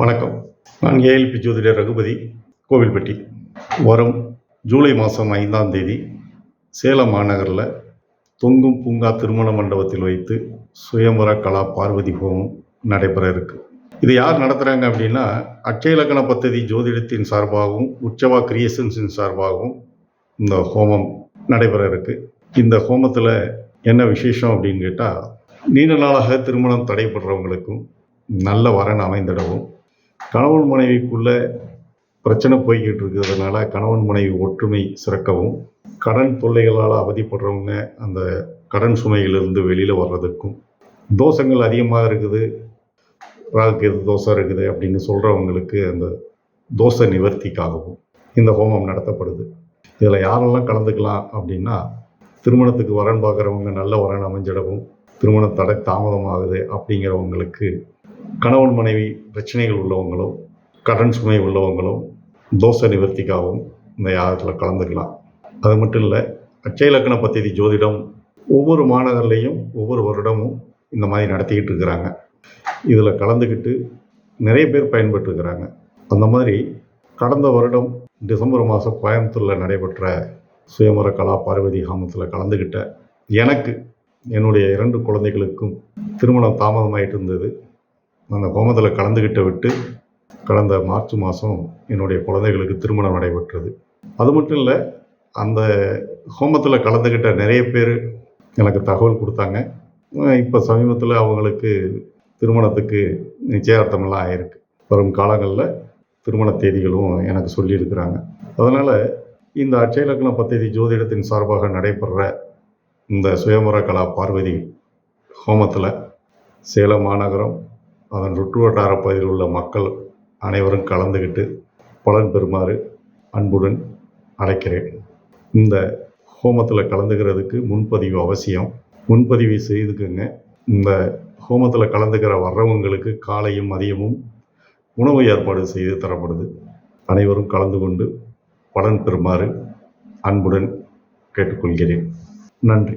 வணக்கம். நான் ஏஎல்பி ஜோதிடர் ரகுபதி கோவில்பட்டி. வரும் ஜூலை மாதம் ஐந்தாம் தேதி சேலம் மாநகரில் தொங்கும் பூங்கா திருமண மண்டபத்தில் வைத்து சுயம்பர கலா பார்வதி ஹோமம் நடைபெற இருக்கு. இது யார் நடத்துகிறாங்க அப்படின்னா அட்சயலக்கண பத்ததி ஜோதிடத்தின் சார்பாகவும் உற்சவா கிரியேஷன்ஸின் சார்பாகவும் இந்த ஹோமம் நடைபெற இருக்கு. இந்த ஹோமத்தில் என்ன விசேஷம் அப்படின்னு கேட்டால் நீண்ட நாளாக திருமணம் தடைபடுறவங்களுக்கும் நல்ல வரன் அமைந்திடவும் கணவன் மனைவிக்குள்ள பிரச்சனை போய்கிட்டு இருக்கிறதுனால கணவன் மனைவி ஒற்றுமை சிறக்கவும் கடன் தொல்லைகளால் அவதிப்படுறவங்க அந்த கடன் சுமையிலிருந்து வெளியில் வர்றதுக்கும் தோஷங்கள் அதிகமாக இருக்குது ராகுக்கு எது தோஷம் இருக்குது அப்படின்னு சொல்கிறவங்களுக்கு அந்த தோசை நிவர்த்திக்காகவும் இந்த ஹோமம் நடத்தப்படுது. இதில் யாரெல்லாம் கலந்துக்கலாம் அப்படின்னா திருமணத்துக்கு வரன் பார்க்குறவங்க நல்ல வரன் அமைஞ்சிடவும் திருமண தடை தாமதமாகுது அப்படிங்கிறவங்களுக்கு கணவன் மனைவி பிரச்சனைகள் உள்ளவங்களும் கடன் சுமை உள்ளவங்களும் தோசை நிவர்த்திக்காகவும் இந்த யாகத்தில் கலந்துக்கலாம். அது மட்டும் இல்லை அச்சய லக்கண பദ്ധதி ஜோதிடம் ஒவ்வொரு மாநகர்லேயும் ஒவ்வொரு வருடமும் இந்த மாதிரி நடத்திக்கிட்டு இருக்கிறாங்க. இதில் கலந்துக்கிட்டு நிறைய பேர் பயன்பெற்றுருக்கிறாங்க. அந்த மாதிரி கடந்த வருடம் டிசம்பர் மாதம் கோயம்புத்தூரில் நடைபெற்ற சுயமர கலா பார்வதி ஹாமத்தில் கலந்துக்கிட்ட எனக்கு என்னுடைய இரண்டு குழந்தைகளுக்கும் திருமணம் தாமதமாயிட்டு இருந்தது. அந்த ஹோமத்தில் கலந்துக்கிட்ட விட்டு கடந்த மார்ச் மாதம் என்னுடைய குழந்தைகளுக்கு திருமணம் நடைபெற்றது. அது மட்டும் இல்லை அந்த ஹோமத்தில் கலந்துக்கிட்ட நிறைய பேர் எனக்கு தகவல் கொடுத்தாங்க. இப்போ சமீபத்தில் அவங்களுக்கு திருமணத்துக்கு நிச்சயார்த்தமெல்லாம் ஆயிருக்கு. வரும் காலங்களில் திருமண தேதிகளும் எனக்கு சொல்லியிருக்கிறாங்க. அதனால் இந்த அட்சய இலக்கண பദ്ധதி ஜோதிடத்தின் சார்பாக நடைபெற இந்த சுயமர கலா பார்வதி ஹோமத்தில் சேலம் மாநகரம் அதன் சுற்று வட்டார பகுதியில் உள்ள மக்கள் அனைவரும் கலந்துக்கிட்டு பலன் பெறுமாறு அன்புடன் அழைக்கிறேன். இந்த ஹோமத்தில் கலந்துக்கிறதுக்கு முன்பதிவு அவசியம். முன்பதிவு செய்துக்குங்க. இந்த ஹோமத்தில் கலந்துக்கிற வர்றவங்களுக்கு காலையும் மதியமும் உணவு ஏற்பாடு செய்து தரப்படுது. அனைவரும் கலந்து கொண்டு பலன் பெறுமாறு அன்புடன் கேட்டுக்கொள்கிறேன். நன்றி.